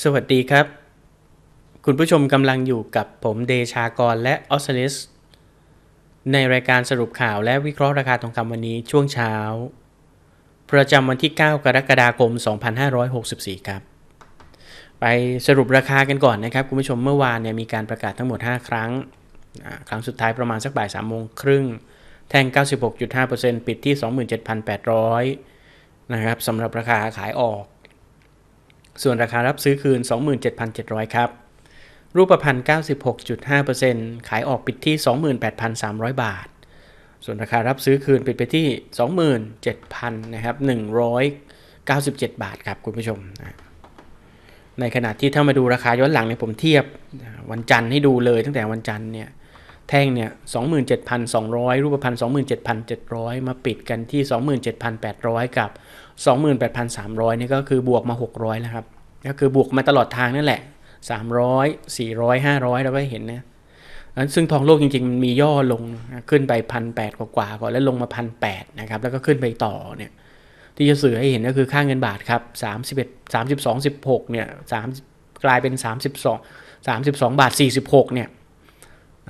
สวัสดีครับ คุณผู้ชมกำลังอยู่กับผมเดชากรและออสลิสในรายการสรุปข่าวและวิเคราะห์ราคาทองคำวันนี้ช่วงเช้า ประจำวันที่ 9 กรกฎาคม 2564 ครับ ไปสรุปราคากันก่อนนะครับ คุณผู้ชมเมื่อวานเนี่ยมีการประกาศทั้งหมด 5 ครั้ง ครั้งสุดท้ายประมาณสักบ่าย3โมงครึ่ง แท่ง 96.5%ปิดที่ 27,800 นะครับสำหรับราคาขายออก ส่วนราคารับซื้อคืน 27,700 ครับ รูปพรรณ96.5%ขายออกปิดที่ 28,300 บาท ส่วนราคารับซื้อคืนปิดไปที่ 27,000นะครับ197 บาทครับคุณผู้ชม ในขณะที่ถ้ามาดูราคาย้อนหลังเนี่ยผมเทียบวันจันทร์ให้ดูเลยตั้งแต่วันจันทร์เนี่ยแท่งเนี่ย27,200 รูปพรรณ27,700 มาปิดกันที่ 27,800 กับ 28,300 นี่ก็คือบวกมา 600 แล้วครับ ก็คือบวกมาตลอดทางนั่นแหละ 300 400 500 เราก็เห็นนะอันซึ่งทองโลกจริงๆ มันมีย่อลงขึ้นไปพันแกว่าก่อนแล้วลงมาพันแนะครับ แล้วก็ขึ้นไปต่อเนี่ยที่จะสื่อให้เห็นก็คือค่าเงินบาทครับ31 32 16เนี่ย3กลายเป็น 32 32 บาท 46เนี่ย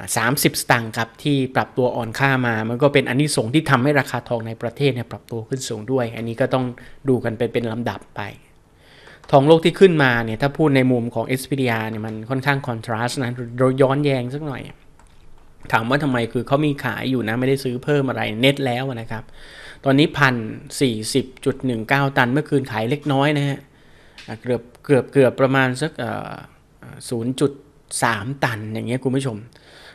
30 สตางค์ครับที่ปรับตัวอ่อนค่ามา มันก็เป็นอันนี้ส่งที่ทำให้ราคาทองในประเทศเนี่ยปรับตัวขึ้นสูงด้วย อันนี้ก็ต้องดูกันไปเป็นลำดับไป ทองโลกที่ขึ้นมาเนี่ยถ้าพูดในมุมของ SPDR เนี่ยมันค่อนข้างคอนทราสต์นะโดยย้อนแยงสักหน่อย ถามว่าทำไมคือเขามีขายอยู่นะไม่ได้ซื้อเพิ่มอะไรเน็ตแล้วนะครับ ตอนนี้พันสี่สิบจุดหนึ่งเก้าตันเมื่อคืนขายเล็กน้อยนะฮะเกือบเกือบเกือบประมาณสักศูนย์จุดสามตันอย่างเงี้ยคุณผู้ชม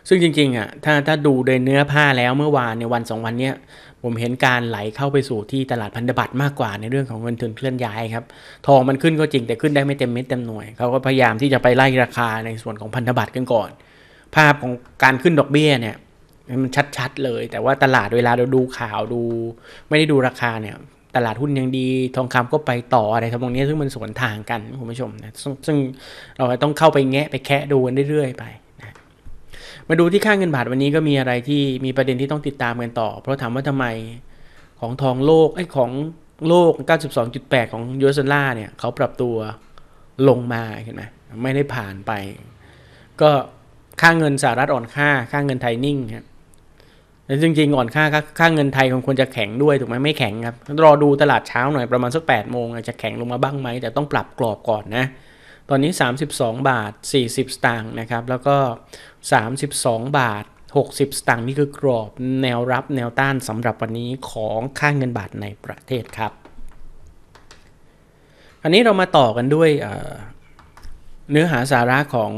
ซึ่งจริงๆอะถ้าถ้าดูโดยเนื้อผ้าแล้วเมื่อวานในวันสองวันเนี้ยผมเห็นการไหลเข้าไปสู่ที่ตลาดพันธบัตรมากกว่าในเรื่องของเงินทุนเคลื่อนย้ายครับ ทองมันขึ้นก็จริงแต่ขึ้นได้ไม่เต็มเม็ดเต็มหน่วยเขาก็พยายามที่จะไปไล่ราคาในส่วนของพันธบัตรกันก่อน ภาพของการขึ้นดอกเบี้ยเนี่ยมันชัดๆเลย แต่ว่าตลาดเวลาเราดูข่าวดู ไม่ได้ดูราคาเนี่ยตลาดหุ้นยังดีทองคำก็ไปต่ออะไรทำตรงนี้ซึ่งมันสวนทางกันคุณผู้ชมนะซึ่งซึ่งเราต้องเข้าไปแงะไปแคะดูกันเรื่อยๆไป มาดูที่ค่าเงินบาทวันนี้ก็มีอะไรที่มีประเด็นที่ต้องติดตามกันต่อ เพราะถามว่าทำไมของทองโลกไอ้ของโลก 92.8 ของยูเอสดอลลาร์เนี่ยเขาปรับตัวลงมาเห็นไหมไม่ได้ผ่านไป ก็ค่าเงินสหรัฐอ่อนค่าค่าเงินไทยนิ่งครับแต่จริงๆอ่อนค่าค่าเงินไทยของควรจะแข็งด้วยถูกไหมไม่แข็งครับรอดูตลาดเช้าหน่อยประมาณสัก8โมงอาจจะแข็งลงมาบ้างไหมแต่ต้องปรับกรอบก่อนนะตอนนี้ 32 บาท 40 สตางค์นะครับ แล้วก็ 32 บาท 60 สตางค์นี่คือกรอบแนวรับแนวต้านสำหรับวันนี้ของค่าเงินบาทในประเทศครับ อันนี้เรามาต่อกันด้วยเนื้อหาสาระของ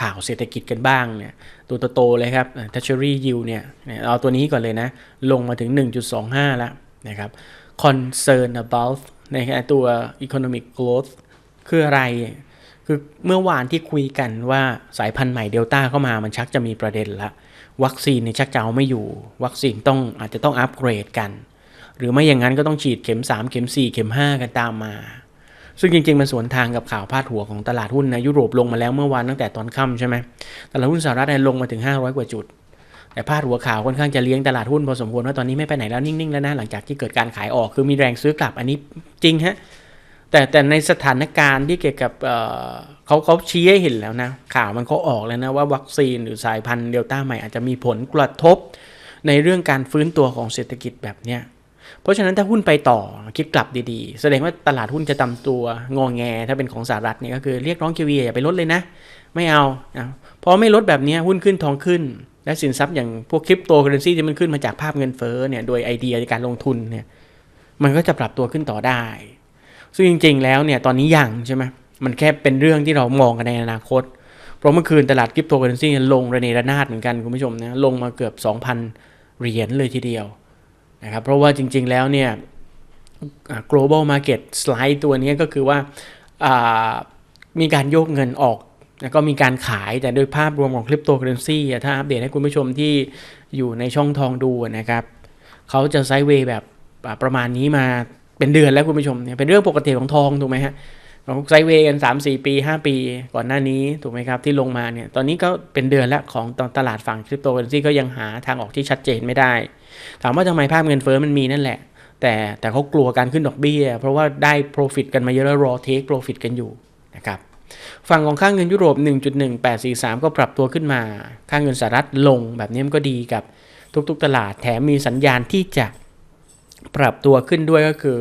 ข่าวเศรษฐกิจกันบ้างเนี่ยตัวโตๆเลยครับ Treasury Yield เนี่ยเนี่ยเอาตัวนี้ก่อนเลยนะ ลงมาถึง 1.25 แล้วนะครับ concern about ในตัว economic growth คืออะไร คือเมื่อวานที่คุยกันว่าสายพันธุ์ใหม่เดลต้าเข้ามามันชักจะมีประเด็นละวัคซีนเนี่ยชักจะเอาไม่อยู่ วัคซีนต้องอาจจะต้องอัปเกรดกัน หรือไม่อย่างนั้นก็ต้องฉีดเข็ม 3 เข็ม 4 เข็ม 5 กันตามมา ซึ่งจริงๆ มันสวนทางกับข่าวพาดหัวของตลาดหุ้นนะยุโรปลงมาแล้วเมื่อวานตั้งแต่ตอนค่ำใช่ไหมตลาดหุ้นสหรัฐเนี่ยลงมาถึง 500 กว่าจุด แต่พาดหัวข่าวค่อนข้างจะเลี้ยงตลาดหุ้นพอสมควรว่าตอนนี้ไม่ไปไหนแล้วนิ่งๆแล้วนะหลังจากที่เกิดการขายออกคือมีแรงซื้อกลับอันนี้จริงฮะ แต่แต่ในสถานการณ์ที่เกี่ยวกับเขาเขาชี้ให้เห็นแล้วนะ ข่าวมันเขาออกแล้วนะว่าวัคซีนหรือสายพันธุ์เดลต้าใหม่อาจจะมีผลกระทบ ในเรื่องการฟื้นตัวของเศรษฐกิจแบบเนี้ยเพราะฉะนั้นถ้าหุ้นไปต่อคิดกลับดีๆ แสดงว่าตลาดหุ้นจะตำตัวงอแง ถ้าเป็นของสหรัฐเนี่ยก็คือเรียกร้อง QE อย่าไปลดเลยนะ ไม่เอานะพอไม่ลดแบบนี้หุ้นขึ้นทองขึ้น และสินทรัพย์อย่างพวกคริปโตเคอเรนซีที่มันขึ้นมาจากภาพเงินเฟ้อเนี่ยโดยไอเดียในการลงทุนเนี่ยมันก็จะปรับตัวขึ้นต่อได้ ซึ่งจริง ๆ แล้วเนี่ยตอนนี้ยังใช่ไหมมันแค่เป็นเรื่องที่เรามองกันในอนาคต เพราะเมื่อคืนตลาดคริปโตเคอเรนซีลงระเนระนาดเหมือนกันคุณผู้ชมนะลงมาเกือบ 2,000 เหรียญเลยทีเดียวนะครับเพราะว่าจริง ๆ แล้วเนี่ย global market slide ตัวนี้ก็คือว่าามีการโยกเงินออกแล้วก็มีการขายแต่โดยภาพรวมของคริปโตเคอเรนซีถ้าอัปเดตให้คุณผู้ชมที่อยู่ในช่องทองดูนะครับ เขาจะไซด์เวย์แบบประมาณนี้มา เป็นเดือนแล้วคุณผู้ชมเนี่ยเป็นเรื่องปกติของทองถูกไหมฮะเราไซเวกัน 3 4 ปี 5 ปี ก่อนหน้านี้ถูกไหมครับที่ลงมาเนี่ยตอนนี้ก็เป็นเดือนแล้วของตลาดฝั่งคริปโตเคอเรนซีก็ยังหาทางออกที่ชัดเจนไม่ได้ ถามว่าทำไมภาพเงินเฟ้อมันมีนั่นแหละ แต่แต่เขากลัวการขึ้นดอกเบี้ย เพราะว่าได้ profit กันมาเยอะแล้ว raw take profit กันอยู่นะครับฝั่งของค่างเงินยุโรป 1.1843 ก็ปรับตัวขึ้นมา ค่างเงินสหรัฐลงแบบนี้มันก็ดีกับทุกๆตลาดแถมมีสัญญาณที่จะ ปรับตัวขึ้นด้วยก็คือ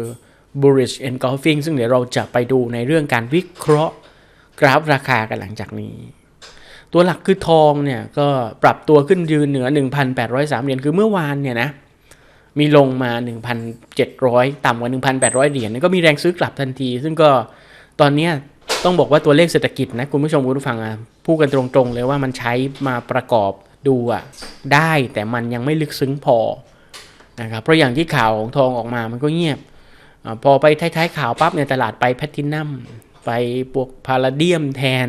bullish engulfing ซึ่งเดี๋ยวเราจะไปดูในเรื่องการวิเคราะห์กราฟราคากันหลังจากนี้ ตัวหลักคือทองเนี่ยก็ปรับตัวขึ้นยืนเหนือ 1,803 เหรียญคือเมื่อวานเนี่ยนะมีลงมา 1,700 ต่ำกว่า 1,800 เหรียญก็มีแรงซื้อกลับทันที ซึ่งก็ตอนนี้ต้องบอกว่าตัวเลขเศรษฐกิจนะคุณผู้ชมคุณผู้ฟังอะพูดกันตรงๆเลยว่ามันใช้มาประกอบดูอะได้แต่มันยังไม่ลึกซึ้งพอ นะครับเพราะอย่างที่ข่าวของทองออกมามันก็เงียบอพอไปท้ายๆข่าวปั๊บเนี่ยตลาดไปแพทตินัมไปพวกพาราเดียมแทน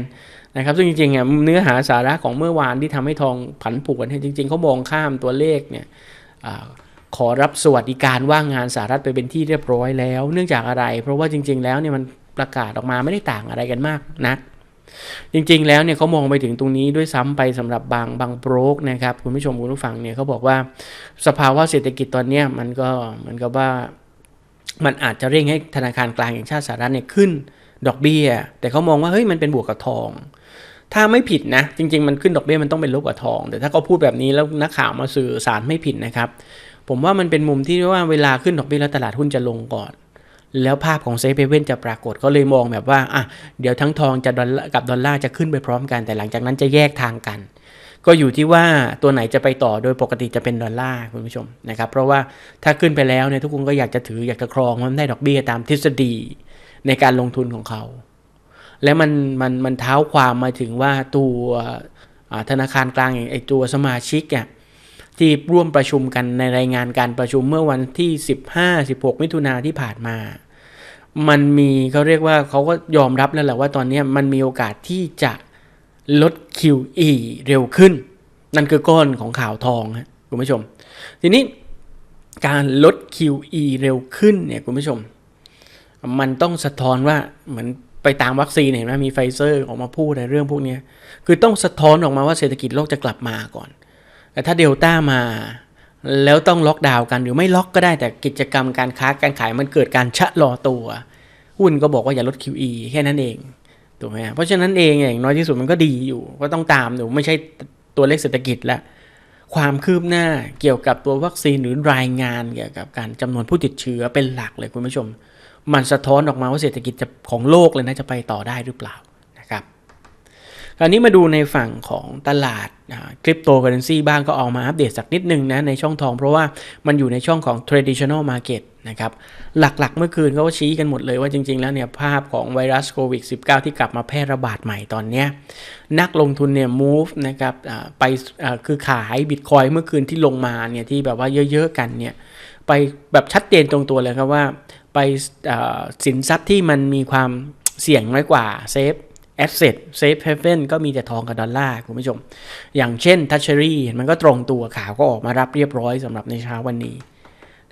นะครับซึ่งจริงๆอะเนื้อหาสาระของเมื่อวานที่ทำให้ทองผันผวนเนี่ยจริง ๆเขามองข้ามตัวเลขเนี่ยอขอรับสวัสดิการว่างงานสหรัฐไปเป็นที่เรียบร้อยแล้ว เนื่องจากอะไร เพราะว่าจริง ๆ แล้วเนี่ยมันประกาศออกมาไม่ได้ต่างอะไรกันมากนัก จริงๆ แล้วเนี่ยเขามองไปถึงตรงนี้ด้วยซ้ำไปสำหรับบางบางโบรกนะครับคุณผู้ชมคุณผู้ฟังเนี่ยเขาบอกว่าสภาวะเศรษฐกิจตอนนี้มันก็เหมือนกับว่ามันอาจจะเร่งให้ธนาคารกลางแห่งชาติสหรัฐเนี่ยขึ้นดอกเบี้ย แต่เขามองว่าเฮ้ยมันเป็นบวกกับทอง ถ้าไม่ผิดนะ จริง ๆ มันขึ้นดอกเบี้ยมันต้องเป็นลบกับทอง แต่ถ้าเขาพูดแบบนี้แล้วนักข่าวมาสื่อสารไม่ผิดนะครับ ผมว่ามันเป็นมุมที่ว่าเวลาขึ้นดอกเบี้ยแล้วตลาดหุ้นจะลงก่อน แล้วภาพของเซฟเ a เว่นจะปรากฏก็เลยมองแบบว่าอะเดี๋ยวทั้งทองจะดอลล์กับดอลลาร์จะขึ้นไปพร้อมกัน แต่หลังจากนั้นจะแยกทางกัน ก็อยู่ที่ว่าตัวไหนจะไปต่อโดยปกติจะเป็นดอลลาร์คุณผู้ชมนะครับ เพราะว่าถ้าขึ้นไปแล้วเนี่ยทุกคนก็อยากจะถืออยากจะครองมันได้ดอกเบี้ยตามทฤษฎีในการลงทุนของเขา และมันมันมันเท้าความมาถึงว่าตัวธนาคารกลางอย่างไอตัวสมาชิกอะ ที่ร่วมประชุมกันในรายงานการประชุมเมื่อวันที่ 15-16 มิถุนาที่ผ่านมา มันมีเขาเรียกว่าเขาก็ยอมรับแล้วแหละว่าตอนนี้มันมีโอกาสที่จะลด QE เร็วขึ้น นั่นคือก้อนของข่าวทองฮะคุณผู้ชม ทีนี้การลด QE เร็วขึ้นเนี่ยคุณผู้ชม มันต้องสะท้อนว่าเหมือนไปตามวัคซีนเห็นไหมมีไฟเซอร์ออกมาพูดในเรื่องพวกนี้คือต้องสะท้อนออกมาว่าเศรษฐกิจโลกจะกลับมาก่อน แต่ถ้าเดลต้ามา แล้วต้องล็อกดาวน์กันหรือไม่ล็อกก็ได้แต่กิจกรรมการค้าการขายมันเกิดการชะลอตัวหุ้นก็บอกว่าอย่าลด QE แค่นั้นเองถูกไหมเพราะฉะนั้นเองอย่างน้อยที่สุดมันก็ดีอยู่ก็ต้องตามอยู่ไม่ใช่ตัวเลขเศรษฐกิจละความคืบหน้าเกี่ยวกับตัววัคซีนหรือรายงานเกี่ยวกับการจำนวนผู้ติดเชื้อเป็นหลักเลยคุณผู้ชม มันสะท้อนออกมาว่าเศรษฐกิจของโลกเลยนะจะไปต่อได้หรือเปล่า คราวนี้มาดูในฝั่งของตลาดคริปโตเคอเรนซีบ้างก็ออกมาอัปเดตสักนิดนึงนะในช่องทองเพราะว่ามันอยู่ในช่องของ traditional market นะครับหลักๆเมื่อคืนเขาก็ชี้กันหมดเลยว่าจริง ๆ แล้วเนี่ยภาพของไวรัสโควิด -19 ที่กลับมาแพร่ระบาดใหม่ตอนนี้นักลงทุนเนี่ย move นะครับไปคือขายบิตคอยเมื่อคืนที่ลงมาเนี่ยที่แบบว่าเยอะ ๆ กันเนี่ยไปแบบชัดเจนตรงตัวเลยครับว่าไปสินทรัพย์ที่มันมีความเสี่ยงน้อยกว่าเซฟ แอสเซทเซฟเฮเว่นก็มีแต่ทองกับดอลลาร์คุณผู้ชม อย่างเช่นทัชเชอรี่มันก็ตรงตัวข่าวก็ออกมารับเรียบร้อยสำหรับในเช้าวันนี้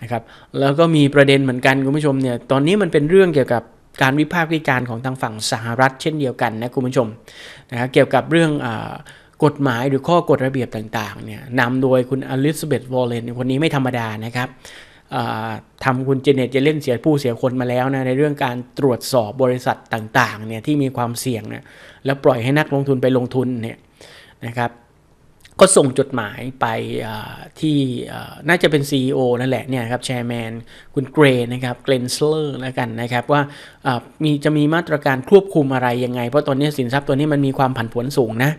นะครับแล้วก็มีประเด็นเหมือนกันคุณผู้ชมเนี่ยตอนนี้มันเป็นเรื่องเกี่ยวกับการวิพากษ์วิจารณ์ของทางฝั่งสหรัฐเช่นเดียวกันนะคุณผู้ชมนะครับเกี่ยวกับเรื่องอกฎหมายหรือข้อกฎระเบียบต่างๆเนี่ยนำโดยคุณอลิซาเบธวอลเลนคนนี้ไม่ธรรมดานะครับ ทำคุณเจเน็ตจะเล่นเสียผู้เสียคนมาแล้วนะในเรื่องการตรวจสอบบริษัทต่างๆเนี่ยที่มีความเสี่ยงเนี่ยแล้วปล่อยให้นักลงทุนไปลงทุนเนี่ยนะครับก็ส่งจดหมายไปที่น่าจะเป็น CEO นั่นแหละเนี่ยครับแชร์แมนคุณเกรนะครับเกรนสเลอร์แล้วกันนะครับว่ามีจะมีมาตรการควบคุมอะไรยังไง เพราะตอนนี้สินทรัพย์ตัวนี้มันมีความผันผวนสูงนะ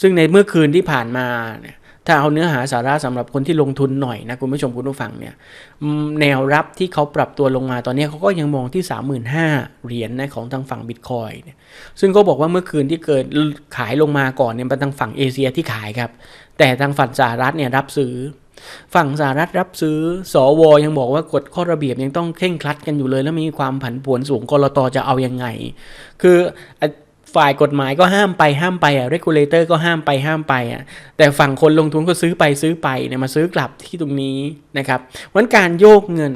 ซึ่งในเมื่อคืนที่ผ่านมาเนี่ย ถ้าเอาเนื้อหาสาระสำหรับคนที่ลงทุนหน่อยนะคุณผู้ชมคุณผู้ฟังเนี่ยแนวรับที่เขาปรับตัวลงมาตอนนี้เขาก็ยังมองที่ 35,000เหรียญนะของทางฝั่งบิตคอยเนี่ยซึ่งก็บอกว่าเมื่อคืนที่เกิดขายลงมาก่อนเนี่ยเป็นทางฝั่งเอเชียที่ขายครับ แต่ทางฝั่งสหรัฐเนี่ยรับซื้อฝั่งสหรัฐรับซื้อ สวยังบอกว่ากฎข้อระเบียบยังต้องเคร่งครัดกันอยู่เลย แล้วมีความผันผวนสูงกรตจะเอายังไง คือ ฝ่ายกฎหมายก็ห้ามไปห้ามไปอะ regulator ก็ห้ามไปห้ามไปอะแต่ฝั่งคนลงทุนก็ซื้อไปซื้อไปเนี่ยมาซื้อกลับที่ตรงนี้นะครับวันการโยกเงิน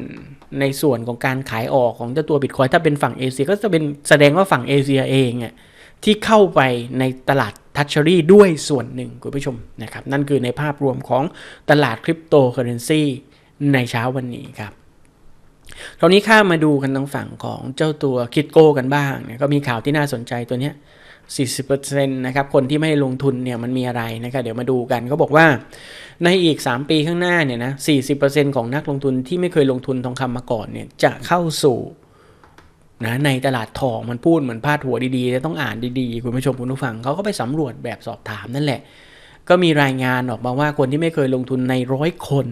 ในส่วนของการขายออกของเจ้าตัวบิตคอยถ้าเป็นฝั่งเอเชียก็จะเป็นแสดงว่าฝั่งเอเชียเองอะที่เข้าไปในตลาดทัชเชอรี่ด้วยส่วนหนึ่งคุณผู้ชมนะครับนั่นคือในภาพรวมของตลาดคริปโตเคอเรนซีในเช้าวันนี้ครับ คราวนี้ข้ามาดูกันทางฝั่งของเจ้าตัวคิดโก้กันบ้างเนี่ยก็มีข่าวที่น่าสนใจตัวเนี้ย40%นะครับ คนที่ไม่ลงทุนเนี่ยมันมีอะไรนะครับเดี๋ยวมาดูกันเขาบอกว่าในอีก 3 ปีข้างหน้าเนี่ยนะ40%ของนักลงทุนที่ไม่เคยลงทุนทองคำมาก่อนเนี่ยจะเข้าสู่นะในตลาดทองมันพูดเหมือนพาดหัวดีๆแต่ต้องอ่านดีๆ คุณผู้ชมคุณผู้ฟังเขาก็ไปสำรวจแบบสอบถามนั่นแหละ ก็มีรายงานออกมาว่าคนที่ไม่เคยลงทุนในร้อยคน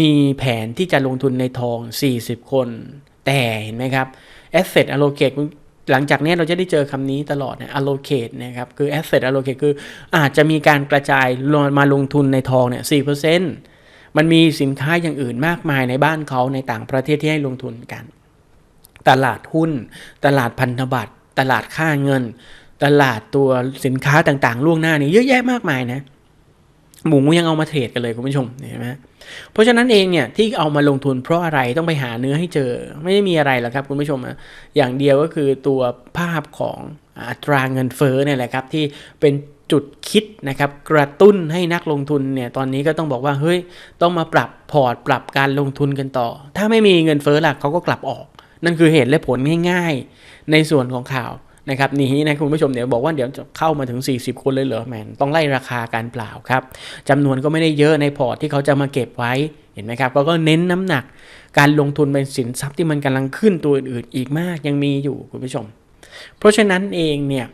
มีแผนที่จะลงทุนในทอง 40 คน แต่เห็นไหมครับ asset allocate หลังจากนี้เราจะได้เจอคำนี้ตลอดนะ allocate นะครับ คือ asset allocate คืออาจจะมีการกระจายมาลงทุนในทองเนี่ย 4%มันมีสินค้าอย่างอื่นมากมายในบ้านเขาในต่างประเทศที่ให้ลงทุนกัน ตลาดหุ้น ตลาดพันธบัตร ตลาดค่าเงิน ตลาดตัวสินค้าต่างๆ ล่วงหน้านี่เยอะแยะมากมายนะ หมูยังเอามาเทรดกันเลยคุณผู้ชมเห็นไหม เพราะฉะนั้นเองเนี่ยที่เอามาลงทุนเพราะอะไรต้องไปหาเนื้อให้เจอ ไม่ได้มีอะไรหรอกครับคุณผู้ชมอะอย่างเดียวก็คือตัวภาพของอัตราเงินเฟ้อเนี่ยแหละครับที่เป็นจุดคิดนะครับกระตุ้นให้นักลงทุนเนี่ยตอนนี้ก็ต้องบอกว่าเฮ้ยต้องมาปรับพอร์ตปรับการลงทุนกันต่อ ถ้าไม่มีเงินเฟ้อลักเขาก็กลับออก นั่นคือเหตุและผลง่าย ๆ ในส่วนของข่าว นะครับนี้นะคุณผู้ชมเดี๋ยวบอกว่าเดี๋ยวจะเข้ามาถึง 40 คนเลยเหรอแมนต้องไล่ราคาการเปล่าครับจำนวนก็ไม่ได้เยอะในพอร์ตที่เขาจะมาเก็บไว้เห็นไหมครับแล้วก็เน้นน้ำหนัก การลงทุนเป็นสินทรัพย์ที่มันกำลังขึ้นตัวอื่นๆอีกมากยังมีอยู่คุณผู้ชม เพราะฉะนั้นเองเนี่ย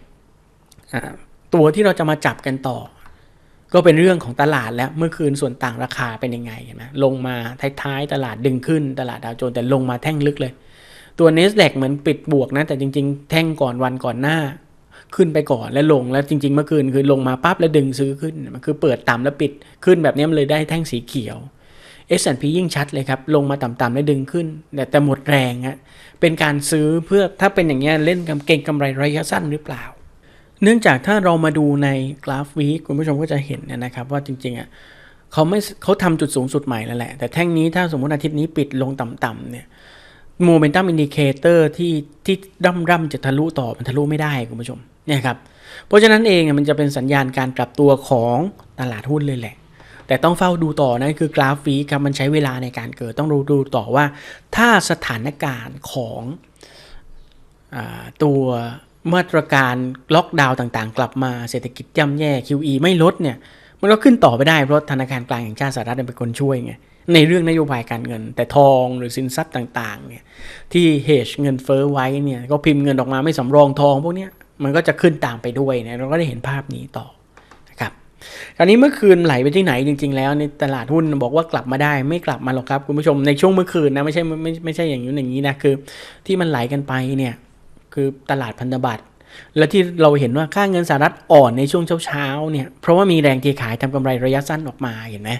ตัวที่เราจะมาจับกันต่อ ก็เป็นเรื่องของตลาดแล้วเมื่อคืนส่วนต่างราคาเป็นยังไงนะลงมาท้ายๆตลาดดึงขึ้นตลาดดาวโจนส์แต่ลงมาแท่งลึกเลย ตัว n นสแ a q เหมือนปิดบวกนะ แต่จริง ๆ แท่งก่อนวันก่อนหน้า ขึ้นไปก่อนแล้วลงแล้วจริง ๆ เมื่อคืนคือลงมาปั๊บแล้วดึงซื้อขึ้น มันคือเปิดต่ำแล้วปิดขึ้นแบบนี้มันเลยได้แท่งสีเขียว S&P ยิ่งชัดเลยครับ ลงมาต่ำๆแล้วดึงขึ้น แต่แต่หมดแรงฮะเป็นการซื้อเพื่อถ้าเป็นอย่างเงี้ยเล่นกำเก่งกำไรระยะสั้นหรือเปล่า เนื่องจากถ้าเรามาดูในกราฟวีคคุณผู้ชมก็จะเห็นนะครับว่าจริงๆอะเขาไม่เขาทำจุดสูงสุดใหม่แล้วแหละ แต่แท่งนี้ถ้าสมมติอาทิตย์นี้ปิดลงต่ำๆเนี่ย โมเมนตัมอินดิเคเตอร์ที่ที่ร่ำร่ำจะทะลุต่อมันทะลุไม่ได้คุณผู้ชมเนี่ยครับเพราะฉะนั้นเองมันจะเป็นสัญญาณการกลับตัวของตลาดหุ้นเลยแหละ แต่ต้องเฝ้าดูต่อนะคือกราฟวีครับมันใช้เวลาในการเกิดต้องดูดูต่อว่า ถ้าสถานการณ์ของอตัวมาตรการล็อกดาวน์ต่างๆ กลับมาเศรษฐกิจย่ำแย่ QE ไม่ลดเนี่ยมันก็ขึ้นต่อไปได้เพราะธนาคารกลางแห่งชาติสหรัฐเป็นคนช่วยไง ในเรื่องนโยบายการเงิน แต่ทองหรือสินทรัพย์ต่างๆเนี่ยที่เฮชเงินเฟ้อไว้เนี่ยก็พิมพ์เงินออกมาไม่สำรองทองพวกเนี้ยมันก็จะขึ้นตามไปด้วยเนี่ยเราก็ได้เห็นภาพนี้ต่อนะครับคราวนี้เมื่อคืนไหลไปที่ไหนจริง ๆ แล้วในตลาดหุ้นบอกว่ากลับมาได้ไม่กลับมาหรอกครับคุณผู้ชมในช่วงเมื่อคืนนะไม่ใช่ไม่ไม่ใช่อย่างนี้อย่างนี้นะคือ ที่มันไหลกันไปเนี่ยคือตลาดพันธบัตรและที่เราเห็นว่าค่าเงินสหรัฐอ่อนในช่วงเช้าๆเนี่ยเพราะว่ามีแรงเทขายทำกำไรระยะสั้นออกมาเห็นไหม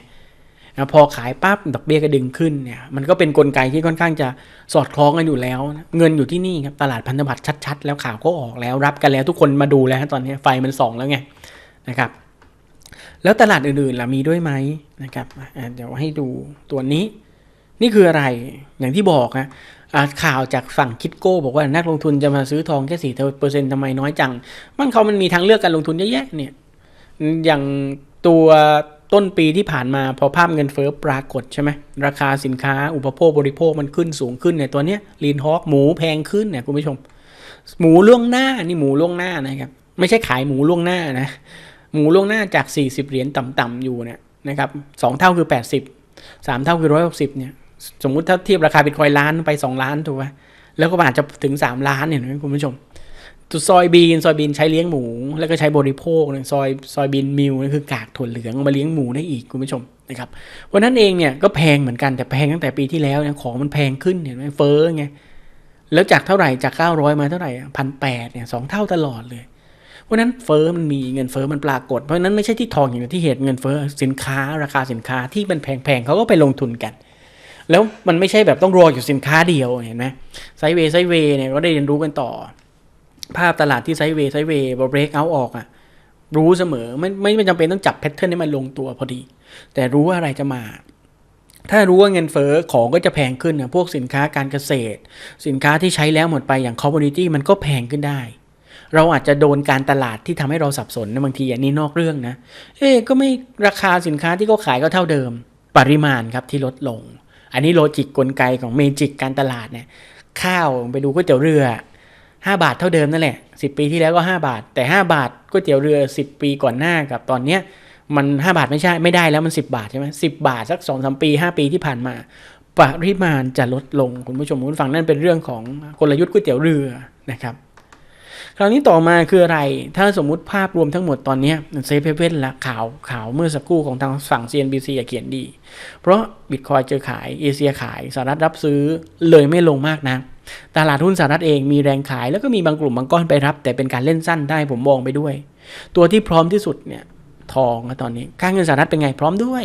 นะพอขายปั๊บดอกเบี้ยก็ดึงขึ้นเนี่ยมันก็เป็นนกลไกที่ค่อนข้างจะสอดคล้องกันอยู่แล้วนะเงินอยู่ที่นี่ครับตลาดพันธบัตรชัด ๆ แล้วข่าวก็ออกแล้วรับกันแล้วทุกคนมาดูแล้วตอนนี้ไฟมันส่องแล้วไงนะครับแล้วตลาดอื่นๆล่ะมีด้วยไหมนะครับเดี๋ยวให้ดูตัวนี้ นี่คืออะไรอย่างที่บอกนะข่าวจากฝั่งคิดโก้ บอกว่านักลงทุนจะมาซื้อทองแค่สี่เปอร์เซ็นต์ทำไมน้อยจัง มันเขามันมีทางเลือกการลงทุนเยอะแยะเนี่ยอย่างตัว ต้นปีที่ผ่านมาพอภาพเงินเฟ้อปรากฏใช่ไหมราคาสินค้าอุปโภคบริโภคมันขึ้นสูงขึ้นเนี่ยตัวเนี้ยลีนฮอกหมูแพงขึ้นเนี่ยคุณผู้ชม หมูล่วงหน้านี่หมูล่วงหน้านะครับ ไม่ใช่ขายหมูล่วงหน้านะ หมูล่วงหน้าจาก 40 เหรียญต่ำๆอยู่เนี่ยนะครับสองเท่าคือ 80 3 เท่าคือ 160เนี่ยสมมุติถ้าเทียบราคาบิตคอยล้านไป 2 ล้านถูกไหมแล้วก็อาจจะถึง 3 ล้านเนี่ยคุณผู้ชม ตัวซอยบีนซอยบีนใช้เลี้ยงหมู แล้วก็ใช้บริโภคซอยซอยบีนมิลนี่นคือกากถั่วเหลืองมาเลี้ยงหมูได้อีกคุณผู้ชมนะครับเพราะนั้นเองเนี่ยก็แพงเหมือนกันแต่แพงตั้งแต่ปีที่แล้วเนี่ยของมันแพงขึ้นเห็นไหมเฟ้อไงแล้วจากเท่าไหร่จาก 900 มาเท่าไหร่พันแปดเนี่ยสองเท่าตลอดเลยเพราะนั้นเฟอ้อมันมีเงินเฟอ้อมันปรากฏ เพราะนั้นไม่ใช่ที่ทองอย่างเดียวที่เหตุเงินเฟอ้อสินค้าราคาสินค้าที่มันแพงๆเขาก็ไปลงทุนกัน แล้วมันไม่ใช่แบบต้องรออยู่สินค้าเดียวเห็นไหมไซเวย์ไซเวย์เนี่ยก็ได้เรียนรู้กันต่อ ภาพตลาดที่ไซเวย์ไซเวย์บเบรกเอาออกอะรู้เสมอไม่ไม่จำเป็นต้องจับแพทเทิร์นให้มันลงตัวพอดี แต่รู้ว่าอะไรจะมา ถ้ารู้ว่าเงินเฟอ้อของก็จะแพงขึ้นนะพวกสินค้าการเกษตร สินค้าที่ใช้แล้วหมดไปอย่างคอมมูนิตี้มันก็แพงขึ้นได้ เราอาจจะโดนการตลาดที่ทำให้เราสับสนนะบางทีอันนี้นอกเรื่องนะ เอ๊ก็ไม่ราคาสินค้าที่เขาขายก็เท่าเดิม ปริมาณครับที่ลดลง อันนี้โลจิกกลไกของเมจิกการตลาดเนี่ยข้าวไปดูก๋วยเตี๋ยวเรือ 5 บาทเท่าเดิมนั่นแหละ 10 ปีที่แล้วก็ 5 บาท แต่ 5 บาทก๋วยเตี๋ยวเรือ 10 ปีก่อนหน้ากับตอนเนี้ยมัน 5 บาทไม่ใช่ไม่ได้แล้วมัน 10 บาทใช่ไหมสิบาทสัก2อสปี 5 ปีที่ผ่านมา ปริมาณจะลดลงคุณผู้ชมคุณฟังนั่นเป็นเรื่องของกลยุทธ์ก๋วยเตี๋ยวเรือนะครับคราวนี้ต่อมาคืออะไร ถ้าสมมุติภาพรวมทั้งหมดตอนนี้เซฟเว่นละข่าวข่าวเมื่อสักครู่ของทางฝั่ง CNBC เขียนดี เพราะบิตคอยเจอขายเอเชียขายสหรัฐรับซื้อเลยไม่ลงมากนะ ตลาดหุ้นสหรัฐเองมีแรงขายแล้วก็มีบางกลุ่มบางก้อนไปรับ แต่เป็นการเล่นสั้นได้ผมมองไปด้วย ตัวที่พร้อมที่สุดเนี่ยทองตอนนี้ค่าเงินสหรัฐเป็นไงพร้อมด้วย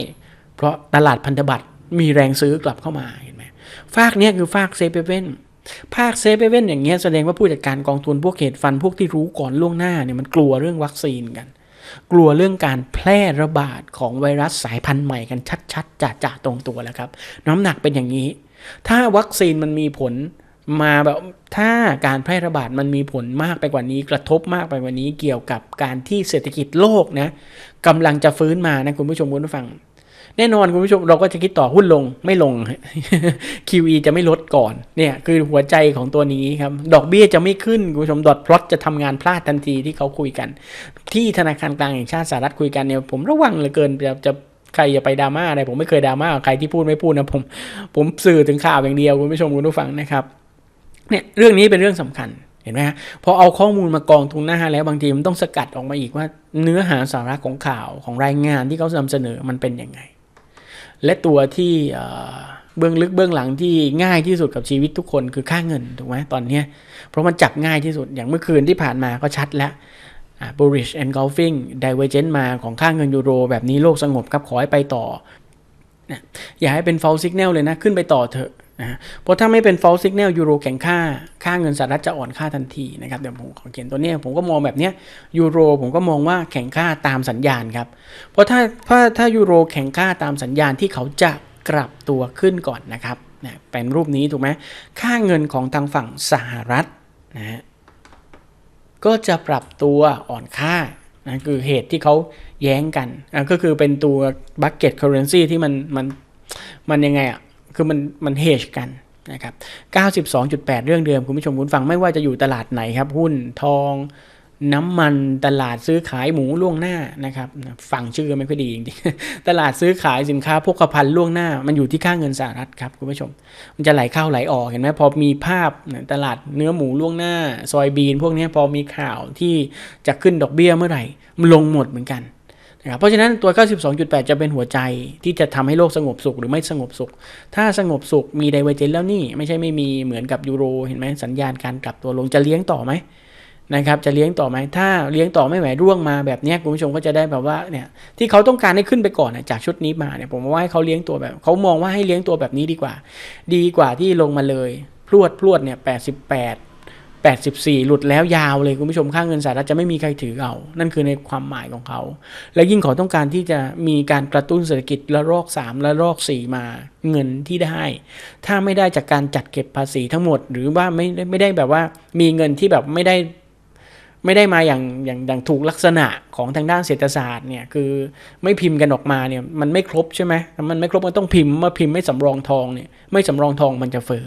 เพราะตลาดพันธบัตรมีแรงซื้อกลับเข้ามาเห็นไหมฝากเนี้ยคือฝากเซฟเว่นภาคเซฟเว่นอย่างเงี้ยแสดงว่าผู้จัดการกองทุนพวกเขตฟันพวกที่รู้ก่อนล่วงหน้าเนี่ยมันกลัวเรื่องวัคซีนกัน กลัวเรื่องการแพร่ระบาดของไวรัสสายพันธุ์ใหม่กันชัดๆจ่าจ่าตรงตัวแล้วครับ น้ำหนักเป็นอย่างนี้ ถ้าวัคซีนมันมีผล มาแบบถ้าการแพร่ระบาดมันมีผลมากไปกว่านี้ กระทบมากไปกว่านี้เกี่ยวกับการที่เศรษฐกิจโลกนะกำลังจะฟื้นมานะคุณผู้ชมคุณผู้ฟัง แน่นอนคุณผู้ชมเราก็จะคิดต่อหุ้นลงไม่ลง QE จะไม่ลดก่อนเนี่ยคือหัวใจของตัวนี้ครับ ดอกเบี้ยจะไม่ขึ้นคุณผู้ชมดอทพลอตจะทำงานพลาดทันทีที่เขาคุยกัน ที่ธนาคารกลางแห่งชาติสหรัฐคุยกันเนี่ยผมระวังเหลือเกินจะจะใครอย่าไปดราม่าอะไรผมไม่เคยดราม่าใครที่พูดไม่พูดนะผมผมสื่อถึงข่าวอย่างเดียวคุณผู้ชมคุณผู้ฟังนะครับ เนี่ยเรื่องนี้เป็นเรื่องสำคัญเห็นไหมฮะพอเอาข้อมูลมากองตรงหน้าแล้วบางทีมันต้องสกัดออกมาอีกว่า เนื้อหาสาระของข่าวของรายงานที่เขานำเสนอมันเป็นยังไง และตัวที่เบื้องลึกเบื้องหลังที่ง่ายที่สุดกับชีวิตทุกคนคือค่าเงินถูกไหมตอนนี้เพราะมันจับง่ายที่สุดอย่างเมื่อคืนที่ผ่านมาก็ชัดแล้ว bullish engulfing divergence มาของค่าเงินยูโร แบบนี้โลกสงบครับขอให้ไปต่อนะอย่าให้เป็น false signal เลยนะ ขึ้นไปต่อเถอะ นะเพราะถ้าไม่เป็น false signal ยูโรแข็งค่า ค่าเงินสหรัฐจะอ่อนค่าทันทีนะครับ เดี๋ยวผมขอเขียนตัวนี้ผมก็มองแบบนี้ยูโรผมก็มองว่าแข็งค่าตามสัญญาณครับ เพราะถ้าถ้าถ้ายูโรแข็งค่าตามสัญญาณที่เขาจะกลับตัวขึ้นก่อนนะครับนะเป็นรูปนี้ถูกไหมค่าเงินของทางฝั่งสหรัฐนะฮะก็จะปรับตัวอ่อนค่านะคือเหตุที่เขาแย้งกันนะก็คือเป็นตัว bucket currency ที่มันมันมันยังไงอะ คือมันมันเฮชกันนะครับ92.8 เรื่องเดิมคุณผู้ชมคุณฟังไม่ว่าจะอยู่ตลาดไหนครับ หุ้นทองน้ำมันตลาดซื้อขายหมูล่วงหน้านะครับฟังชื่อไม่ค่อยดีจริงๆตลาดซื้อขายสินค้าพกพันล่วงหน้า มันอยู่ที่ค่าเงินสหรัฐครับคุณผู้ชม มันจะไหลเข้าไหลออกเห็นไหมพอมีภาพตลาดเนื้อหมูล่วงหน้า ซอยบีน พวกนี้พอมีข่าวที่จะขึ้นดอกเบี้ยเมื่อไหร่มันลงหมดเหมือนกัน นะครับเพราะฉะนั้นตัว 92.8 จะเป็นหัวใจที่จะทำให้โลกสงบสุขหรือไม่สงบสุข ถ้าสงบสุขมีไดเวอร์เจนแล้วนี่ไม่ใช่ไม่มีเหมือนกับยูโรเห็นไหมสัญญาณการกลับตัวลงจะเลี้ยงต่อไหมนะครับจะเลี้ยงต่อไหมถ้าเลี้ยงต่อไม่ไหวร่วงมาแบบนี้คุณผู้ชมก็จะได้แบบว่าเนี่ยที่เขาต้องการให้ขึ้นไปก่อนจากชุดนี้มาเนี่ยผมว่าให้เขาเลี้ยงตัวแบบเขามองว่าให้เลี้ยงตัวแบบนี้ดีกว่า ดีกว่าที่ลงมาเลย พรวดพรวดเนี่ย88 84 หลุดแล้วยาวเลยคุณผู้ชมค่าเงินสหรัฐจะไม่มีใครถือเอานั่นคือในความหมายของเขา และยิ่งเขาต้องการที่จะมีการกระตุ้นเศรษฐกิจละลอก 3 และลอก 4 มาเงินที่ได้ ถ้าไม่ได้จากการจัดเก็บภาษีทั้งหมด หรือว่าไม่ไม่ได้แบบว่ามีเงินที่แบบไม่ได้ไม่ได้มาอย่างอย่างอย่างถูกลักษณะของทางด้านเศรษฐศาสตร์เนี่ยคือไม่พิมพ์กันออกมาเนี่ยมันไม่ครบใช่ไหมมันไม่ครบมันต้องพิมพ์มาพิมพ์ไม่สำรองทองเนี่ยไม่สำรองทองมันจะเฟอ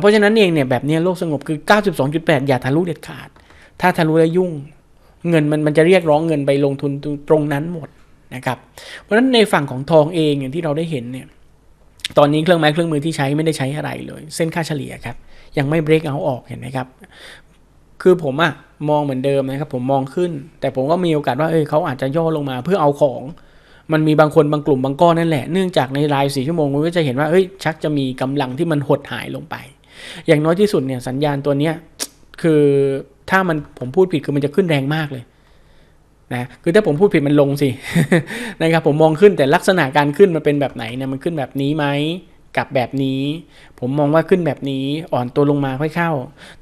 เพราะฉะนั้นเองเนี่ยแบบนี้โลกสงบคือ 92.8 อย่าทะลุเด็ดขาด ถ้าทะลุแล้วยุ่ง เงินมันมันจะเรียกร้องเงินไปลงทุนตรงนั้นหมดนะครับ เพราะฉะนั้นในฝั่งของทองเองอย่างที่เราได้เห็นเนี่ยตอนนี้เครื่องไม้เครื่องมือที่ใช้ไม่ได้ใช้อะไรเลย เส้นค่าเฉลี่ยครับ ยังไม่เบรกเอาออกเห็นไหมครับ คือผมอะมองเหมือนเดิมนะครับ ผมมองขึ้น แต่ผมก็มีโอกาสว่าเออเขาอาจจะย่อลงมาเพื่อเอาของ มันมีบางคนบางกลุ่มบางก้อนนั่นแหละเนื่องจากในรายสี่ชั่วโมงคุณก็จะเห็นว่าเอ้ยชักจะมีกำลังที่มันหดหายลงไป อย่างน้อยที่สุดเนี่ยสัญญาณตัวเนี้ยคือถ้ามันผมพูดผิดคือมันจะขึ้นแรงมากเลยนะคือถ้าผมพูดผิดมันลงสินะครับผมมองขึ้นแต่ลักษณะการขึ้นมันเป็นแบบไหนเนี่ยมันขึ้นแบบนี้ไหมกับแบบนี้ ผมมองว่าขึ้นแบบนี้อ่อนตัวลงมาค่อยเข้า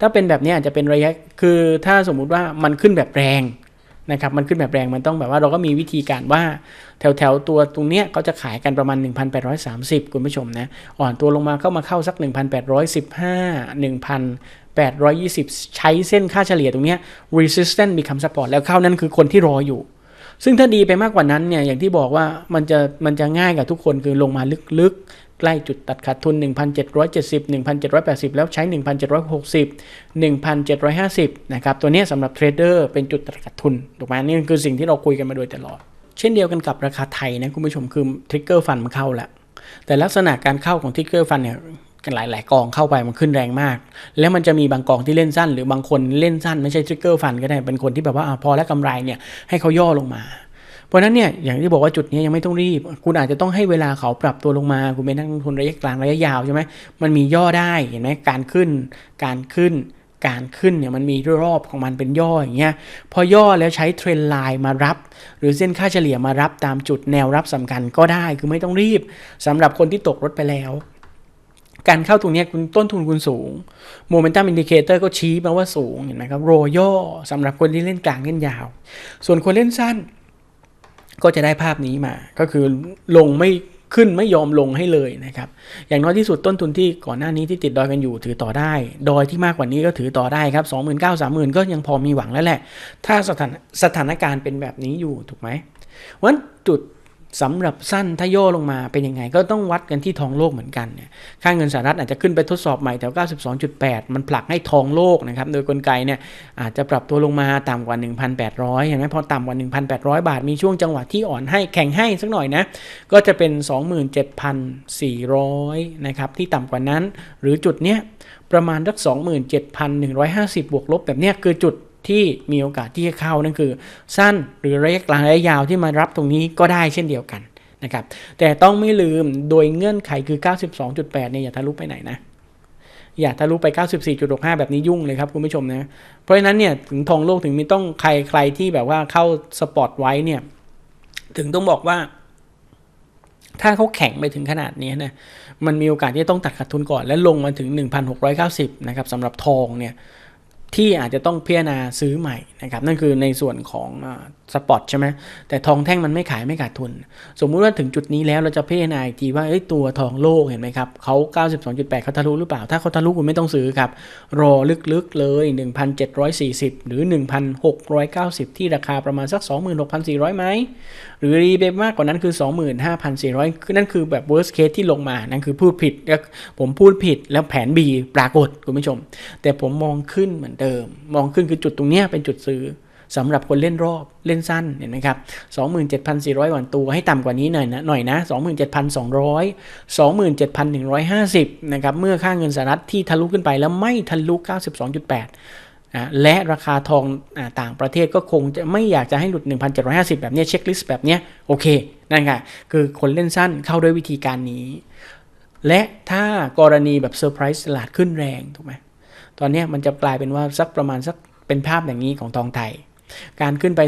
ถ้าเป็นแบบนี้อาจจะเป็นระยะคือถ้าสมมุติว่ามันขึ้นแบบแรง นะครับมันขึ้นแบบแรงมันต้องแบบว่าเราก็มีวิธีการว่าแถวแถวตัวตรงเนี้ยเขาจะขายกันประมาณ 1,830 คุณผู้ชมนะอ่อนตัวลงมาเข้ามาเข้าสัก 1,815 1,820 ใช้เส้นค่าเฉลี่ยตรงเนี้ย resistance become support แล้วเข้านั่นคือคนที่รออยู่ซึ่งถ้าดีไปมากกว่านั้นเนี่ยอย่างที่บอกว่ามันจะมันจะง่ายกับทุกคนคือลงมาลึกๆ ใกล้จุดตัดขาดทุน 1,770 1,780 แล้วใช้ 1,760 1,750 นะครับ ตัวนี้สำหรับเทรดเดอร์เป็นจุดตัดขาดทุน ถูกไหมนี่คือสิ่งที่เราคุยกันมาโดยตลอด เช่นเดียวกันกับราคาไทยนะคุณผู้ชมคือทริกเกอร์ฟันมันเข้าแล้ว แต่ลักษณะการเข้าของทริกเกอร์ฟันเนี่ยกันหลายๆกองเข้าไปมันขึ้นแรงมาก แล้วมันจะมีบางกองที่เล่นสั้น หรือบางคนเล่นสั้นไม่ใช่ทริกเกอร์ฟันก็ได้เป็นคนที่แบบว่าพอแล้วกำไรเนี่ยให้เขาย่อลงมา เพราะนั้นเนี่ยอย่างที่บอกว่าจุดนี้ยังไม่ต้องรีบ คุณอาจจะต้องให้เวลาเขาปรับตัวลงมา คุณเป็นนักลงทุนระยะกลางระยะยาวใช่ไหมมันมีย่อได้เห็นไหมการขึ้น การขึ้น การขึ้นเนี่ยมันมีรอบของมันเป็นย่ออย่างเงี้ยพอย่อแล้วใช้เทรนไลน์มารับ หรือเส้นค่าเฉลี่ยมารับตามจุดแนวรับสำคัญก็ได้คือไม่ต้องรีบสำหรับคนที่ตกรถไปแล้วการเข้าตรงนี้คุณต้นทุนคุณสูงโมเมนตัมอินดิเคเตอร์ก็ชี้มาว่าสูงเห็นไหมครับโรย่อสำหรับคนที่เล่นกลางเล่นยาว ส่วนคนเล่นสั้น ก็จะได้ภาพนี้มา ก็คือลงไม่ขึ้นไม่ยอมลงให้เลยนะครับ อย่างน้อยที่สุดต้นทุนที่ก่อนหน้านี้ที่ติดดอยกันอยู่ถือต่อได้ ดอยที่มากกว่านี้ก็ถือต่อได้ครับ2 9 0 0 0 3 0,000ก็ยังพอมีหวังแล้วแหละ ถ้าสถานสถานการณ์เป็นแบบนี้อยู่ถูกไหมวันจุด สำหรับสั้นถ้าย่อลงมาเป็นยังไง ก็ต้องวัดกันที่ทองโลกเหมือนกันเนี่ยค่าเงินสหรัฐอาจจะขึ้นไปทดสอบใหม่แถว 92.8 มันผลักให้ทองโลกนะครับโดยกลไกเนี่ยอาจจะปรับตัวลงมาต่ำกว่า 1,800 เห็นไหมพอต่ำกว่า 1,800 บาทมีช่วงจังหวะที่อ่อนให้แข่งให้สักหน่อยนะ ก็จะเป็น 27,400 นะครับที่ต่ำกว่านั้น หรือจุดเนี้ยประมาณสัก 27,150 บวกลบแบบเนี้ยคือจุด ที่มีโอกาสที่จะเข้านั่นคือ สั้นหรือระยะกลางระยะยาวที่มารับตรงนี้ก็ได้เช่นเดียวกันนะครับแต่ต้องไม่ลืมโดยเงื่อนไขคือ 92.8เนี่ยอย่าทะลุไปไหนนะอย่าทะลุไป 94.65 แบบนี้ยุ่งเลยครับคุณผู้ชมนะเพราะฉะนั้นเนี่ยถึงทองโลกถึงมีต้องใครใครที่แบบว่าเข้าสปอตไว้เนี่ยถึงต้องบอกว่า ถ้าเขาแข็งไปถึงขนาดนี้นะมันมีโอกาสที่ต้องตัดขาดทุนก่อนและลงมาถึง 1,690นะครับสำหรับทองเนี่ย ที่อาจจะต้องพิจารณาซื้อใหม่นะครับนั่นคือในส่วนของสปอตใช่ไหมแต่ทองแท่งมันไม่ขายไม่ขาดทุน สมมุติว่าถึงจุดนี้แล้วเราจะพิจารณาอีกทีว่าตัวทองโลกเห็นไหมครับเขา 92.8เขาทะลุหรือเปล่า ถ้าเขาทะลุคุณไม่ต้องซื้อครับ รอลึกๆเลย 1,740 หรือ 1,690 ที่ราคาประมาณสัก 26,400ไหม หรือรีเบมากกว่านั้นคือ 25,400คือนั่นคือแบบ worst case ที่ลงมา นั่นคือพูดผิดผมพูดผิดแล้วแผน B ปรากฏคุณผู้ชม แต่ผมมองขึ้นเหมือนเดิม มองขึ้นคือจุดตรงเนี้ยเป็นจุดซื้อสำหรับคนเล่นรอบเล่นสั้นเห็นไหมครับ 27,400วันตัวให้ต่ำกว่านี้หน่อยนะหน่อยนะ 27,200 27,150 นะครับ เมื่อค่าเงินสหรัฐที่ทะลุขึ้นไปแล้วไม่ทะลุ 92.8 และราคาทองอต่างประเทศก็คงจะไม่อยากจะให้หลุด 1,750 แบบนี้เช็คลิสต์แบบนี้โอเค นั่นไงคือคนเล่นสั้นเข้าด้วยวิธีการนี้ และถ้ากรณีแบบเซอร์ไพรส์ตลาดขึ้นแรงถูกไหมตอนนี้มันจะกลายเป็นว่าสักประมาณสักเป็นภาพอย่างนี้ของทองไทยการขึ้นไป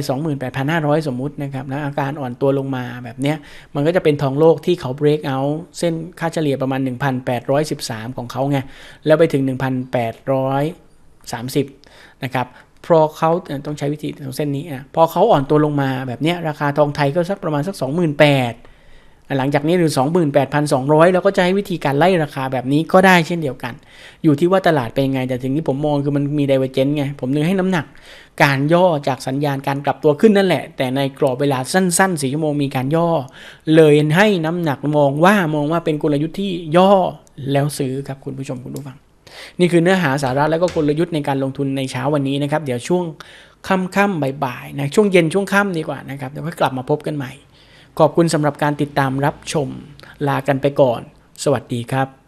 28,500 สมมุตินะครับ แล้วอาการอ่อนตัวลงมาแบบเนี้ย มันก็จะเป็นทองโลกที่เขา break out เส้นค่าเฉลี่ยประมาณ 1,813 ของเขาไง แล้วไปถึง 1,800 30นะครับพอเขาต้องใช้วิธีตรงเส้นนี้อะพอเขาอ่อนตัวลงมาแบบเนี้ยราคาทองไทยก็สักประมาณสัก 28,000หลังจากนี้หรือ 28,200 แล้วก็จะให้วิธีการไล่ราคาแบบนี้ก็ได้เช่นเดียวกัน อยู่ที่ว่าตลาดเป็นยังไง แต่ถึงที่ผมมองคือมันมีไดเวอร์เจนไง ผมนึกให้น้ำหนัก การย่อจากสัญญาณการกลับตัวขึ้นนั่นแหละ แต่ในกรอบเวลาสั้นๆ4ชั่วโมงมีการย่อ เลยให้น้ำหนักมองว่ามองว่าเป็นกลยุทธ์ที่ย่อแล้วซื้อครับคุณผู้ชมคุณผู้ฟัง นี่คือเนื้อหาสาระและก็กลยุทธ์ในการลงทุนในเช้าวันนี้นะครับ เดี๋ยวช่วงค่ำๆบ่ายๆนะช่วงเย็นช่วงค่ำดีกว่านะครับเดี๋ยวค่อยกลับมาพบกันใหม่ ขอบคุณสำหรับการติดตามรับชม ลากันไปก่อน สวัสดีครับ